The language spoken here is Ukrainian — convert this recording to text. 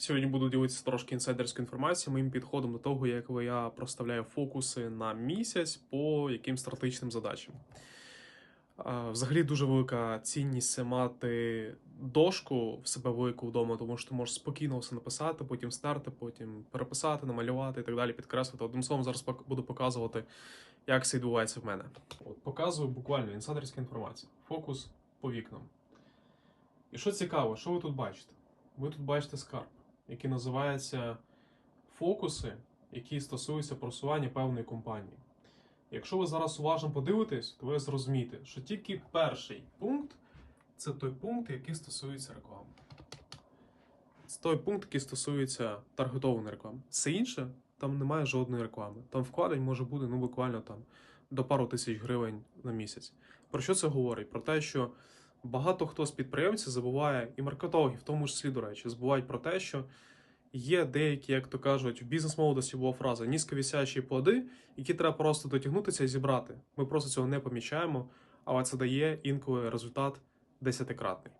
Сьогодні буду ділитися трошки інсайдерською інформацією, моїм підходом до того, як я проставляю фокуси на місяць по яким стратегічним задачам. Взагалі дуже велика цінність мати дошку в себе велику вдома, тому що ти можеш спокійно все написати, потім стерти, потім переписати, намалювати і так далі, підкреслити. Одним словом, зараз буду показувати, як це відбувається в мене. От, показую буквально інсайдерська інформація. Фокус по вікнам. І що цікаво, що ви тут бачите? Ви тут бачите скарб, який називається фокуси, які стосуються просування певної компанії. Якщо ви зараз уважно подивитесь, то ви зрозумієте, що тільки перший пункт це той пункт, який стосується реклами. Це той пункт, який стосується таргетованої реклами. Все інше там немає жодної реклами. Там вкладень може бути ну буквально там до пару тисяч гривень на місяць. Про що це говорить? Про те, що багато хто з підприємців забуває, і маркетологи, в тому числі, до речі, забувають про те, що є деякі, як то кажуть, в бізнес-молодості була фраза низьковісячі плоди, які треба просто дотягнутися і зібрати. Ми просто цього не помічаємо, але це дає інколи результат десятикратний.